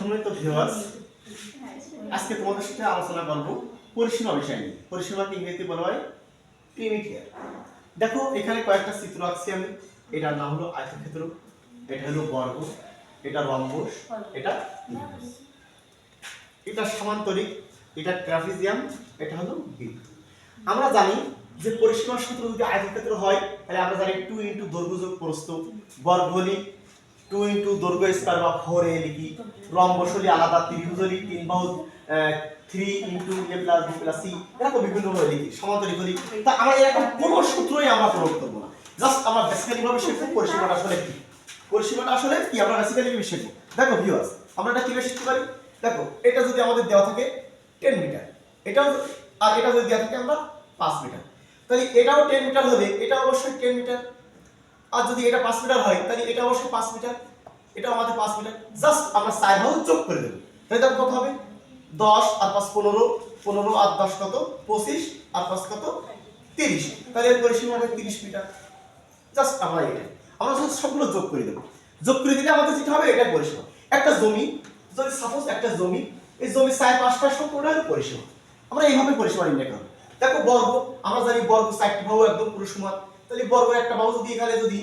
সম্মানিত ভিউয়ার্স আজকে তোমাদের সাথে আলোচনা করব পরিসীমা বিষয় নিয়ে। পরিসীমাকে ইংরেজিতে বলা হয়? প্রিমিটিয়ার দেখো, এখানে কয়েকটা চিত্র আঁকছি আমি। এটার নাম হলো আয়তক্ষেত্র, এটা হলো বর্গ, এটা রম্বস, এটা এটা সমান্তরিক, এটা ট্রাপিজিয়াম, এটা হলো বৃত্ত আমরা জানি যে পরিসীমার সূত্র যদি আয়তক্ষেত্র হয়, তাহলে আমরা জানি টু ইন্টু দৈর্ঘ্য যোগ প্রস্থ বর্গ হলি টু ইন্টু দৈর্ঘ্য স্কয়ার বা ফোর এ লিখি। রম্বস হলি আলাদা, ত্রিভুজ হলি তিন বাহু three into a plus b plus c, এরকম বিভিন্ন ভাবে লিখি, সমান্তরিক হলি তা আমরা এরকম কোনো সূত্রই আমরা প্রয়োগ করব না। জাস্ট আমরা বেসিক্যালি ভাবে শিখব পরিসীমাটা আসলে কি। পরিসীমাটা আসলে কি, আমরা বেসিক্যালি শিখব। দেখো ভিউয়ার্স আমরা এটা কীভাবে শিখতে পারি? দেখো, এটা যদি আমাদের দেওয়া থাকে টেন মিটার এটাও আর এটা যদি দেওয়া থাকে আমরা পাঁচ মিটার তাহলে এটাও টেন মিটার হলে এটা অবশ্যই টেন মিটার আর যদি এটা পাঁচ মিটার হয়, তাহলে এটা অবশ্যই পাঁচ মিটার, এটা আমাদের পাঁচ মিটার। জাস্ট আমরা সাইড যোগ করে দেবো। তাহলে তার কত হবে? দশ আর পাঁচ পনেরো পনেরো আর দশ কত? পঁচিশ আর পাঁচ কত? তিরিশ। তাহলে এর পরিসীমা হবে তিরিশ মিটার। জাস্ট আমরা এটা। আমরা শুধু সবগুলো যোগ করে দেবো। যোগ করে দিলে আমাদের যেটা হবে এটা পরিসীমা। একটা জমি, যদি সাপোজ একটা জমি, এই জমি সাড়ে পাঁচটা সম্পূর্ণ পরিসীমা। আমরা এইভাবে পরিসীমা নির্ণয় করব। দেখো বর্গ, আমরা জানি বর্গ চারটি বাহু একদম পুরো সমান। তাহলে বর্গ একটা বাহু যদি এখানে যদি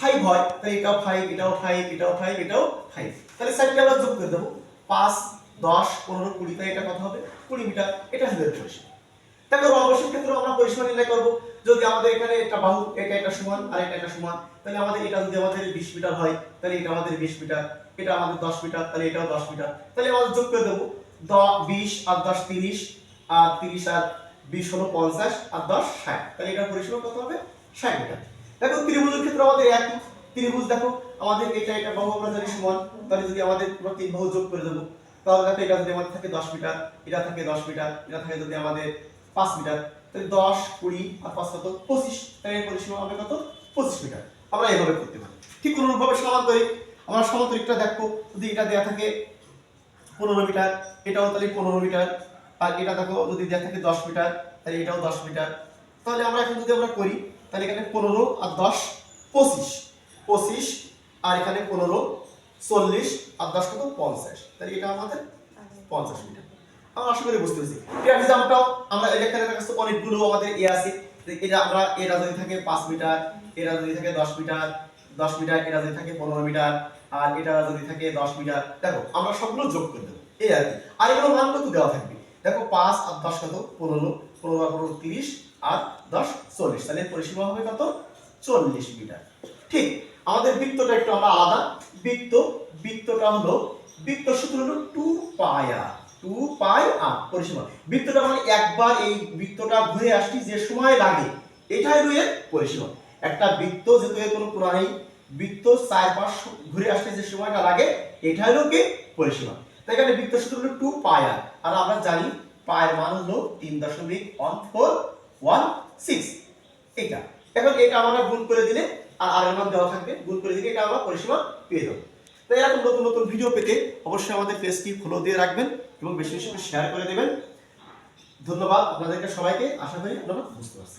ফাইভ হয়, তাহলে এটাও ফাইভ এটাও ফাইভ এটাও ফাইভ এটাও ফাইভ তাহলে সাইডটা আমরা যোগ করে দেবো। পাঁচ, দশ, পনেরো, কুড়ি, তাহলে এটা কত হবে? কুড়ি মিটার। এটা হবে এর পরিসীমা ক্ষেত্রে আমরা পরিসীমা নির্ণয় করব। যদি আমাদের এখানে একটা বাহু, এটা একটা সমান, আর এটা একটা সমান, তাহলে আমাদের এটা যদি আমাদের বিশ মিটার হয়, তাহলে এটা আমাদের বিশ মিটার। এটা আমাদের দশ মিটার, তাহলে এটাও দশ মিটার। তাহলে আমাদের যোগ করে দেবো। দ, বিশ, আর দশ, তিরিশ, আর তিরিশ, আর বিশ হলো পঞ্চাশ আর দশ ষাট। তাহলে এটার পরিসীমা কত হবে? ষাট মিটার। দেখো ত্রিভুজের ক্ষেত্রে আমাদের একই। ত্রিভুজ দেখো, আমাদের এটা এটা জানি সমান, তাহলে যদি আমাদের পুরো তিন বাহু যোগ করে দেবো, তাহলে দেখো, এটা যদি আমাদের থাকে দশ মিটার, এটা থাকে দশ মিটার, এটা থাকে যদি আমাদের পাঁচ মিটার, তাহলে দশ, কুড়ি আর পাঁচ কত? পঁচিশ। তাহলে পরিসীমা হবে কত? পঁচিশ মিটার। আমরা এইভাবে করতে পারি। ঠিক অনুরূপভাবে সমান্তরিক। আমরা সমান্তরিকটা দেখো যদি এটা দেওয়া থাকে পনেরো মিটার, এটাও তাহলে পনেরো মিটার। আর এটা দেখো, যদি দেওয়া থাকে দশ মিটার, তাহলে এটাও দশ মিটার। তাহলে আমরা এখন যদি আমরা করি, তাহলে এখানে পনেরো আর দশ, পঁচিশ। পঁচিশ আর এখানে পনেরো, চল্লিশ আর দশ কত? পঞ্চাশ। তাহলে এটা আমাদের পঞ্চাশ মিটার। আমরা আশা করি বুঝতে পেরেছি। ট্রাপিজামটাও আমরা এখানে যাচ্ছে অনেকগুলো আমাদের এ আছে। এটা আমরা, এরা যদি থাকে পাঁচ মিটার, এরা যদি থাকে দশ মিটার দশ মিটার এটা যদি থাকে পনেরো মিটার, আর এটা যদি থাকে দশ মিটার। দেখো, আমরা সবগুলো যোগ করে দেবো। এই আর কি। আর এগুলো তো দেওয়া থাকবে? দেখো পাঁচ আর দশ কত? পনেরো। পনেরো আর পনেরো তিরিশ আর দশ চল্লিশ। তাহলে পরিসীমা হবে কত? চল্লিশ মিটার। ঠিক, আমাদের বৃত্তটা একটু আমরা আলাদা। বৃত্ত, বৃত্তটা হলো, বৃত্ত সূত্র হলো টু পাই আর টু পাই আর পরিসীমা। বৃত্তটা মানে একবার এই বৃত্তটা ঘুরে আসছি যে সময় লাগে, এটাই এর পরিসীমা। একটা বৃত্ত যেহেতু এর কোনো নেই, বৃত্ত চার পাঁচ ঘুরে আসতে যে সময়টা লাগে এটা হলো কি? পরিসীমা। এখানে বৃত্ত সূত্র হলো টু পাই আর আর আমরা জানি পায়ের মান হলো তিন দশমিক ওয়ান ফোর ওয়ান সিক্স এটা। এখন এটা আমরা গুণ করে দিলে আর আর মান দেওয়া থাকবে। গুণ করে দিলে এটা আমরা পরিসীমা পেয়ে যাব। তো এরকম নতুন নতুন ভিডিও পেতে অবশ্যই আমাদের পেজটি ফলো দিয়ে রাখবেন এবং বেশি বেশি শেয়ার করে দেবেন। ধন্যবাদ আপনাদেরকে সবাইকে। আশা করি আপনারা বুঝতে পারছেন